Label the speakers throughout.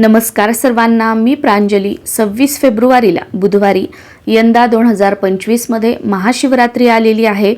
Speaker 1: नमस्कार सर्वांना मी प्रांजली. सव्वीस फेब्रुवारीला बुधवारी यंदा दोन हजार पंचवीसमध्ये महाशिवरात्री आलेली आहे.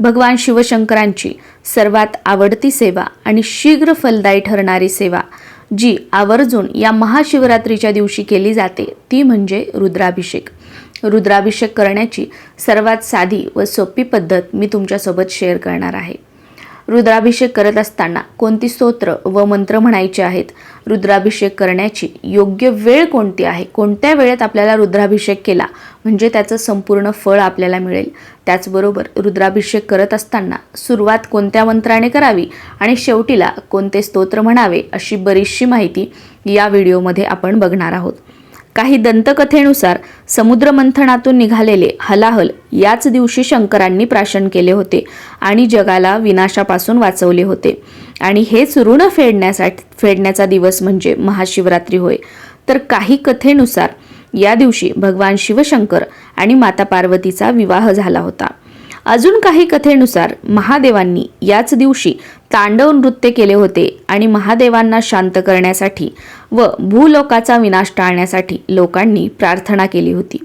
Speaker 1: भगवान शिवशंकरांची सर्वात आवडती सेवा आणि शीघ्र फलदायी ठरणारी सेवा जी आवर्जून या महाशिवरात्रीच्या दिवशी केली जाते ती म्हणजे रुद्राभिषेक. रुद्राभिषेक करण्याची सर्वात साधी व सोपी पद्धत मी तुमच्यासोबत शेअर करणार आहे. रुद्राभिषेक करत असताना कोणती स्तोत्र व मंत्र म्हणायचे आहेत? रुद्राभिषेक करण्याची योग्य वेळ कोणती आहे? कोणत्या वेळेत आपल्याला रुद्राभिषेक केला? म्हणजे त्याचं संपूर्ण फळ आपल्याला मिळेल. त्याचबरोबर रुद्राभिषेक करत असताना सुरुवात कोणत्या मंत्राने करावी आणि शेवटीला कोणते स्तोत्र म्हणावे अशी बरीचशी माहिती या व्हिडिओमध्ये आपण बघणार आहोत. काही दंतकथेनुसार समुद्रमंथनातून निघालेले हलाहल याच दिवशी शंकरांनी प्राशन केले होते आणि जगाला विनाशापासून वाचवले होते. आणि हेच ऋण फेडण्यासाठी फेडण्याचा दिवस म्हणजे महाशिवरात्री होय. तर काही कथेनुसार या दिवशी भगवान शिवशंकर आणि माता पार्वतीचा विवाह झाला होता. अजून काही कथेनुसार महादेवांनी याच दिवशी तांडव नृत्य केले होते आणि महादेवांना शांत करण्यासाठी व भूलोकाचा विनाश टाळण्यासाठी लोकांनी प्रार्थना केली होती.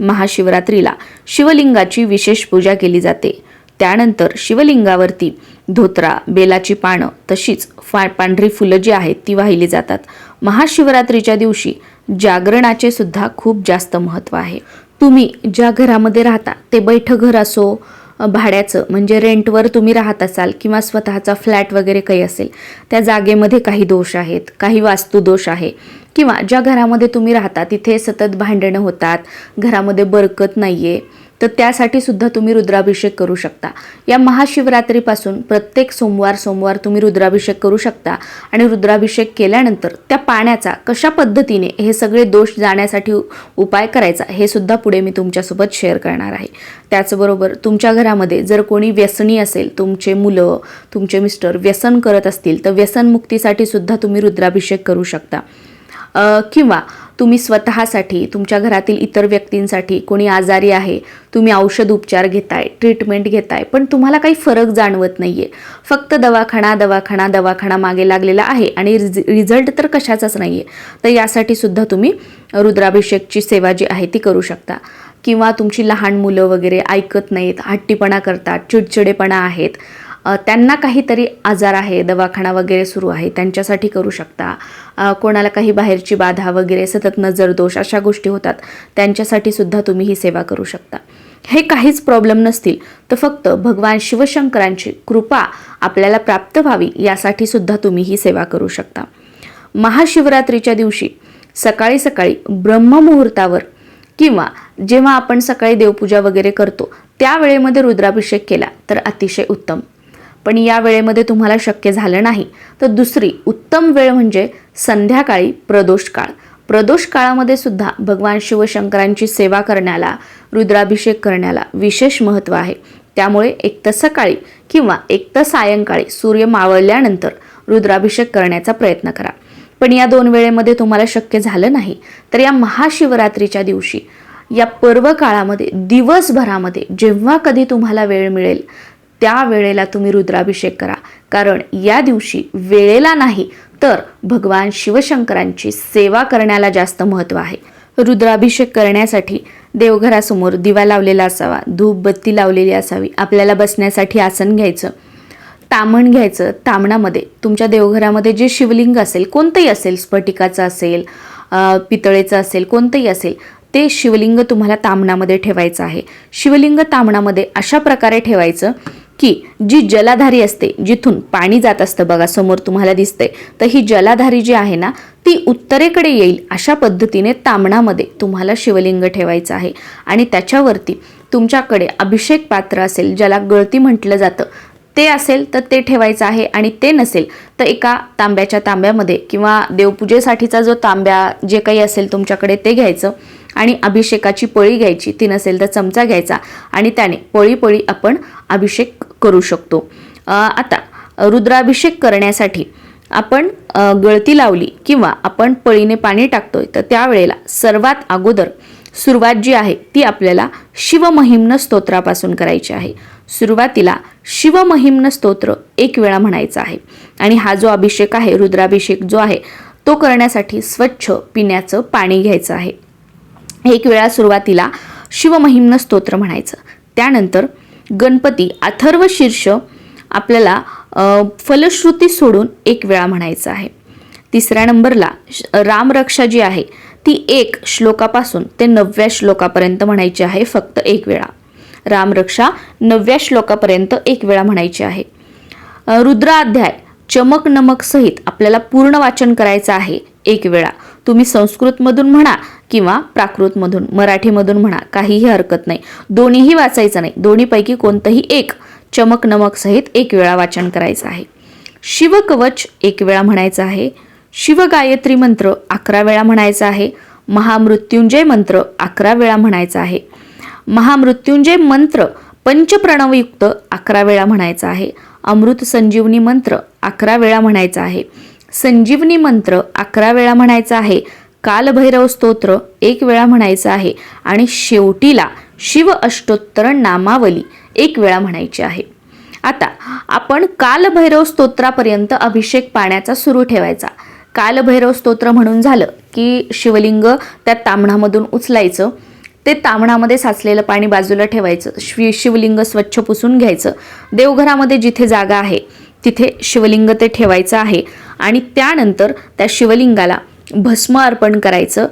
Speaker 1: महाशिवरात्रीला शिवलिंगाची विशेष पूजा केली जाते. त्यानंतर शिवलिंगावरती धोत्रा बेलाची पानं तशीच फा पांढरी फुलं जी आहेत ती वाहिली जातात. महाशिवरात्रीच्या दिवशी जागरणाचे सुद्धा खूप जास्त महत्त्व आहे. तुम्ही ज्या घरामध्ये राहता ते बैठं घर असो भाड्याचं म्हणजे रेंटवर तुम्ही राहत असाल किंवा स्वतःचा फ्लॅट वगैरे काही असेल त्या जागेमध्ये काही दोष आहेत काही वास्तुदोष आहे. किंवा ज्या घरामध्ये तुम्ही राहता तिथे सतत भांडणं होतात घरामध्ये बरकत नाही आहे तर त्यासाठी सुद्धा तुम्ही रुद्राभिषेक करू शकता. या महाशिवरात्रीपासून प्रत्येक सोमवार सोमवार तुम्ही रुद्राभिषेक करू शकता आणि रुद्राभिषेक केल्यानंतर त्या पाण्याचा कशा पद्धतीने हे सगळे दोष जाण्यासाठी उपाय करायचा हे सुद्धा पुढे मी तुमच्यासोबत शेअर करणार आहे. त्याचबरोबर तुमच्या घरामध्ये जर कोणी व्यसनी असेल तुमचे मुलं तुमचे मिस्टर व्यसन करत असतील तर व्यसनमुक्तीसाठी सुद्धा तुम्ही रुद्राभिषेक करू शकता. किंवा तुम्ही स्वतःसाठी तुमच्या घरातील इतर व्यक्तींसाठी कोणी आजारी आहे तुम्ही औषध उपचार घेताय ट्रीटमेंट घेताय पण तुम्हाला काही फरक जाणवत नाही आहे फक्त दवाखाना दवाखाना दवाखाना मागे लागलेला आहे आणि रिज रिझल्ट तर कशाचाच नाही आहे तर यासाठी सुद्धा तुम्ही रुद्राभिषेकची सेवा जी आहे ती करू शकता. किंवा तुमची लहान मुलं वगैरे ऐकत नाहीत हट्टीपणा करतात चिडचिडेपणा आहेत त्यांना काहीतरी आजार आहे दवाखाना वगैरे सुरू आहे त्यांच्यासाठी करू शकता. कोणाला काही बाहेरची बाधा वगैरे सतत नजर दोष अशा गोष्टी होतात त्यांच्यासाठी सुद्धा तुम्ही ही सेवा करू शकता. हे काहीच प्रॉब्लेम नसतील तर फक्त भगवान शिवशंकरांची कृपा आपल्याला प्राप्त व्हावी यासाठी सुद्धा तुम्ही ही सेवा करू शकता. महाशिवरात्रीच्या दिवशी सकाळी सकाळी ब्रह्ममुहूर्तावर किंवा जेव्हा आपण सकाळी देवपूजा वगैरे करतो त्या वेळेमध्ये रुद्राभिषेक केला तर अतिशय उत्तम. पण या वेळेमध्ये तुम्हाला शक्य झालं नाही. तर दुसरी उत्तम वेळ म्हणजे संध्याकाळी प्रदोष काळ. प्रदोष काळामध्ये सुद्धा भगवान शिवशंकरांची सेवा करण्याला रुद्राभिषेक करण्याला विशेष महत्त्व आहे. त्यामुळे एक तर सकाळी किंवा एक तर सायंकाळी सूर्य मावळल्यानंतर रुद्राभिषेक करण्याचा प्रयत्न करा. पण या दोन वेळेमध्ये तुम्हाला शक्य झालं नाही. तर या महाशिवरात्रीच्या दिवशी या पर्व काळामध्ये दिवसभरामध्ये जेव्हा कधी तुम्हाला वेळ मिळेल त्या वेळेला तुम्ही रुद्राभिषेक करा. कारण या दिवशी वेळेला नाही तर भगवान शिवशंकरांची सेवा करण्याला जास्त महत्त्व आहे. रुद्राभिषेक करण्यासाठी देवघरासमोर दिवा लावलेला असावा धूप बत्ती लावलेली असावी आपल्याला बसण्यासाठी आसन घ्यायचं तामण घ्यायचं. तामणामध्ये तुमच्या देवघरामध्ये जे शिवलिंग असेल कोणतंही असेल स्फटिकाचं असेल पितळेचं असेल कोणतंही असेल ते शिवलिंग तुम्हाला तामणामध्ये ठेवायचं आहे. शिवलिंग तामणामध्ये अशा प्रकारे ठेवायचं की जी जलाधारी असते जिथून पाणी जात असतं बघा समोर तुम्हाला दिसतंय. तर ही जलाधारी जी आहे ना ती उत्तरेकडे येईल अशा पद्धतीने तांबणामध्ये तुम्हाला शिवलिंग ठेवायचं आहे. आणि त्याच्यावरती तुमच्याकडे अभिषेक पात्र असेल ज्याला गळती म्हटलं जातं ते असेल तर ते ठेवायचं आहे. आणि ते नसेल तर एका तांब्याच्या तांब्यामध्ये किंवा देवपूजेसाठीचा जो तांब्या जे काही असेल तुमच्याकडे ते घ्यायचं. आणि अभिषेकाची पळी घ्यायची ती नसेल तर चमचा घ्यायचा. आणि त्याने पळी पळी आपण अभिषेक करू शकतो. आता रुद्राभिषेक करण्यासाठी आपण गळती लावली किंवा आपण पळीने पाणी टाकतोय तर त्यावेळेला सर्वात अगोदर सुरुवात जी आहे ती आपल्याला शिवमहिम्न स्तोत्रापासून करायची आहे. सुरुवातीला शिवमहिम्न स्तोत्र एक वेळा म्हणायचा आहे. आणि हा जो अभिषेक आहे रुद्राभिषेक जो आहे तो करण्यासाठी स्वच्छ पिण्याचं पाणी घ्यायचं आहे. एक वेळा सुरुवातीला शिवमहिम्न स्तोत्र म्हणायचं. त्यानंतर गणपती अथर्व शीर्ष आपल्याला फलश्रुती सोडून एक वेळा म्हणायचं आहे. तिसऱ्या नंबरला रामरक्षा जी आहे ती एक श्लोकापासून ते नवव्या श्लोकापर्यंत म्हणायची आहे फक्त एक वेळा. रामरक्षा नवव्या श्लोकापर्यंत एक वेळा म्हणायची आहे. रुद्राध्याय चमक नमक सहित आपल्याला पूर्ण वाचन करायचं आहे एक वेळा. तुम्ही संस्कृतमधून म्हणा किंवा प्राकृतमधून मराठीमधून म्हणा काहीही हरकत नाही. दोन्हीही वाचायचं नाही. दोन्हीपैकी कोणतंही एक चमक नमक सहित एक वेळा वाचन करायचं आहे. शिवकवच एक वेळा म्हणायचं आहे. शिवगायत्री मंत्र अकरा वेळा म्हणायचा आहे. महामृत्युंजय मंत्र अकरा वेळा म्हणायचा आहे. महामृत्युंजय मंत्र पंचप्रणवयुक्त अकरा वेळा म्हणायचा आहे. अमृत संजीवनी मंत्र अकरा वेळा म्हणायचा आहे. संजीवनी मंत्र अकरा वेळा म्हणायचा आहे कालभैरव स्तोत्र एक वेळा म्हणायचं आहे आणि शेवटीला शिव अष्टोत्तर नामावली एक वेळा म्हणायची आहे. आता आपण कालभैरव स्तोत्रापर्यंत अभिषेक पाण्याचा सुरू ठेवायचा. कालभैरव स्तोत्र म्हणून झालं की शिवलिंग त्या तांबणामधून उचलायचं. ते तांबणामध्ये साचलेलं पाणी बाजूला ठेवायचं. शिवलिंग स्वच्छ पुसून घ्यायचं. देवघरामध्ये जिथे जागा आहे तिथे शिवलिंग ते ठेवायचं आहे. आणि त्यानंतर त्या शिवलिंगाला भस्म अर्पण करायचं.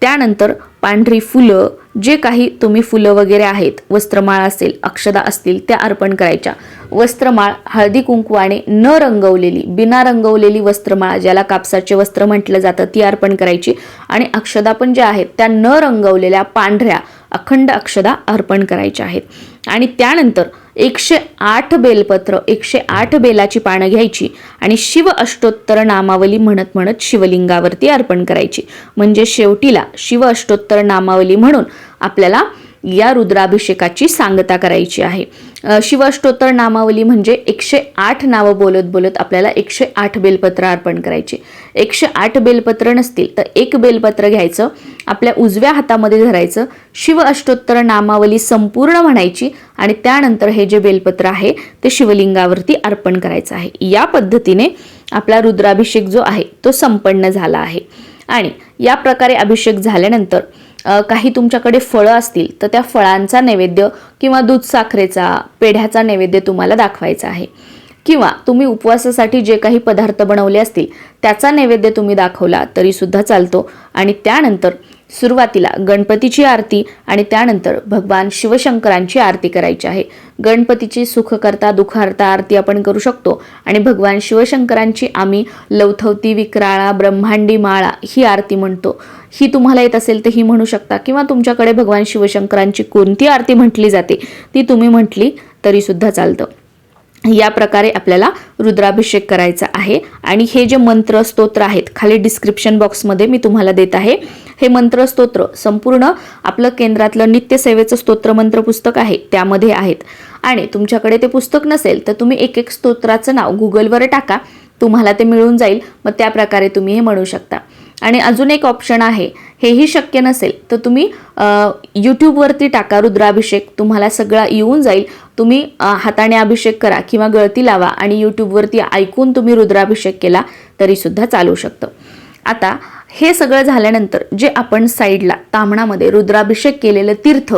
Speaker 1: त्यानंतर पांढरी फुलं जे काही तुम्ही फुलं वगैरे आहेत वस्त्रमाळ असेल अक्षदा असतील त्या अर्पण करायच्या. वस्त्रमाळ हळदी कुंकवाने न रंगवलेली बिना रंगवलेली वस्त्रमाळ ज्याला कापसाचे वस्त्र म्हटलं जातं ती अर्पण करायची. आणि अक्षदा पण ज्या आहेत त्या न रंगवलेल्या पांढऱ्या अखंड अक्षदा अर्पण करायच्या आहेत. आणि त्यानंतर एकशे आठ बेलपत्र एकशे आठ बेलाची पानं घ्यायची आणि शिव अष्टोत्तर नामावली म्हणत म्हणत शिवलिंगावरती अर्पण करायची. म्हणजे शेवटीला शिव अष्टोत्तर नामावली म्हणून आपल्याला या रुद्राभिषेकाची सांगता करायची आहे. अ, शिव अष्टोत्तर नामावली म्हणजे एकशे आठ नावं बोलत बोलत आपल्याला एकशे आठ बेलपत्र अर्पण करायची. एकशे आठ बेलपत्र नसतील तर एक बेलपत्र घ्यायचं आपल्या उजव्या हातामध्ये धरायचं शिव अष्टोत्तर नामावली संपूर्ण म्हणायची आणि त्यानंतर हे जे बेलपत्र आहे ते शिवलिंगावरती अर्पण करायचं आहे. या पद्धतीने आपला रुद्राभिषेक जो आहे तो संपन्न झाला आहे. आणि या प्रकारे अभिषेक झाल्यानंतर काही तुमच्याकडे फळं असतील तर त्या फळांचा नैवेद्य किंवा दूध साखरेचा पेढ्याचा नैवेद्य तुम्हाला दाखवायचा आहे. किंवा तुम्ही उपवासासाठी जे काही पदार्थ बनवले असतील त्याचा नैवेद्य तुम्ही दाखवला तरीसुद्धा चालतो. आणि त्यानंतर सुरुवातीला गणपतीची आरती आणि त्यानंतर भगवान शिवशंकरांची आरती करायची आहे. गणपतीची सुखकर्ता दुखार्ता आरती आपण करू शकतो आणि भगवान शिवशंकरांची आम्ही लवथवती विक्राळा ब्रह्मांडी माळा ही आरती म्हणतो. ही तुम्हाला येत असेल तर ही म्हणू शकता किंवा तुमच्याकडे भगवान शिवशंकरांची कोणती आरती म्हटली जाते ती तुम्ही म्हटली तरी सुद्धा चालतं. या प्रकारे आपल्याला रुद्राभिषेक करायचा आहे आणि हे जे मंत्र स्तोत्र आहेत खाली डिस्क्रिप्शन बॉक्समध्ये मी तुम्हाला देत आहे. हे मंत्र स्तोत्र संपूर्ण आपलं केंद्रातलं नित्यसेवेचं स्तोत्र मंत्र पुस्तक आहे त्यामध्ये आहेत. आणि तुमच्याकडे ते पुस्तक नसेल तर तुम्ही एक एक स्तोत्राचं नाव गुगलवर टाका. तुम्हाला ते मिळून जाईल मग त्या प्रकारे तुम्ही हे म्हणू शकता. आणि अजून एक ऑप्शन आहे हेही शक्य नसेल तर तुम्ही यूट्यूबवरती टाका रुद्राभिषेक. तुम्हाला सगळा येऊन जाईल. तुम्ही हाताने अभिषेक करा किंवा गळती लावा आणि यूट्यूबवरती ऐकून तुम्ही रुद्राभिषेक केला तरीसुद्धा चालू शकतं. आता हे सगळं झाल्यानंतर जे आपण साईडला तामणामध्ये रुद्राभिषेक केलेलं तीर्थ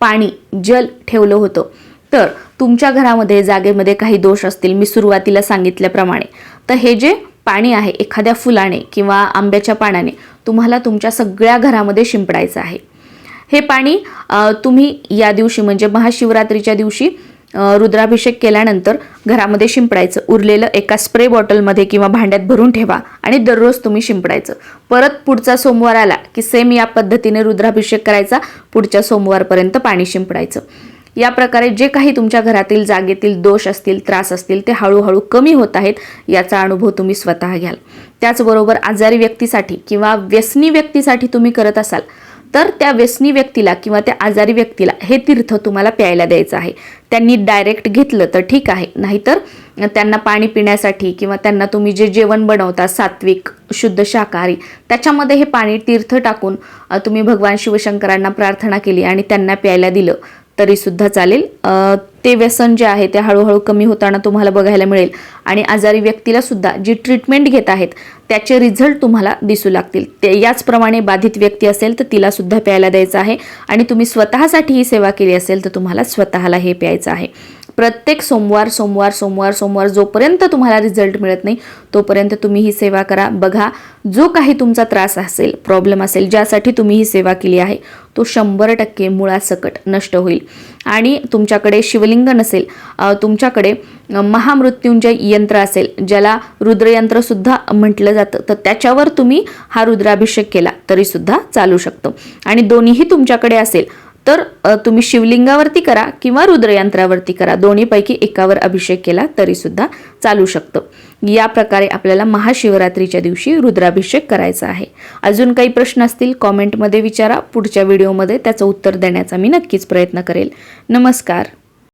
Speaker 1: पाणी जल ठेवलं होतं तर तुमच्या घरामध्ये जागेमध्ये काही दोष असतील मी सुरुवातीला सांगितल्याप्रमाणे. तर हे जे पाणी आहे एखाद्या फुलाने किंवा आंब्याच्या पानाने तुम्हाला तुमच्या सगळ्या घरामध्ये शिंपडायचं आहे. हे पाणी तुम्ही या दिवशी म्हणजे महाशिवरात्रीच्या दिवशी रुद्राभिषेक केल्यानंतर घरामध्ये शिंपडायचं. उरलेलं एका स्प्रे बॉटलमध्ये किंवा भांड्यात भरून ठेवा आणि दररोज तुम्ही शिंपडायचं. परत पुढचा सोमवार आला की सेम या पद्धतीने रुद्राभिषेक करायचा. पुढच्या सोमवारपर्यंत पाणी शिंपडायचं. या प्रकारे जे काही तुमच्या घरातील जागेतील दोष असतील त्रास असतील ते हळूहळू कमी होत आहेत याचा अनुभव तुम्ही स्वतः घ्याल. त्याचबरोबर आजारी व्यक्तीसाठी किंवा व्यसनी व्यक्तीसाठी तुम्ही करत असाल तर त्या व्यसनी व्यक्तीला किंवा त्या आजारी व्यक्तीला हे तीर्थ तुम्हाला प्यायला द्यायचं आहे. त्यांनी डायरेक्ट घेतलं तर ठीक आहे. नाहीतर त्यांना पाणी पिण्यासाठी किंवा त्यांना तुम्ही जे जेवण बनवता सात्विक शुद्ध शाकाहारी त्याच्यामध्ये हे पाणी तीर्थ टाकून तुम्ही भगवान शिवशंकरांना प्रार्थना केली आणि त्यांना प्यायला दिलं तरीसुद्धा चालेल. ते व्यसन जे आहे ते हळूहळू कमी होताना तुम्हाला बघायला मिळेल. आणि आजारी व्यक्तीला सुद्धा जी ट्रीटमेंट घेत आहेत त्याचे रिझल्ट तुम्हाला दिसू लागतील. ते याचप्रमाणे बाधित व्यक्ती असेल तर तिला सुद्धा प्यायला द्यायचं आहे. आणि तुम्ही स्वतःसाठी ही सेवा केली असेल तर तुम्हाला स्वतःला हे प्यायचं आहे. प्रत्येक सोमवार सोमवार सोमवार सोमवार जोपर्यंत तुम्हाला रिझल्ट मिळत नाही तोपर्यंत तुम्ही ही सेवा करा. बघा जो काही तुमचा त्रास असेल प्रॉब्लेम असेल ज्यासाठी तुम्ही ही सेवा केली आहे तो शंभर टक्के मुळासकट नष्ट होईल. आणि तुमच्याकडे शिवलिंग नसेल तुमच्याकडे अ, महामृत्युंजय यंत्र असेल ज्याला रुद्रयंत्रसुद्धा म्हटलं जातं तर त्याच्यावर तुम्ही हा रुद्राभिषेक केला तरीसुद्धा चालू शकतो. आणि दोन्हीही तुमच्याकडे असेल तर तुम्ही शिवलिंगावरती करा किंवा रुद्रयंत्रावरती करा. दोन्हीपैकी एकावर अभिषेक केला तरीसुद्धा चालू शकतं. या प्रकारे आपल्याला महाशिवरात्रीच्या दिवशी रुद्राभिषेक करायचा आहे. अजून काही प्रश्न असतील कॉमेंटमध्ये विचारा. पुढच्या व्हिडिओमध्ये त्याचं उत्तर देण्याचा मी नक्कीच प्रयत्न करेल. नमस्कार.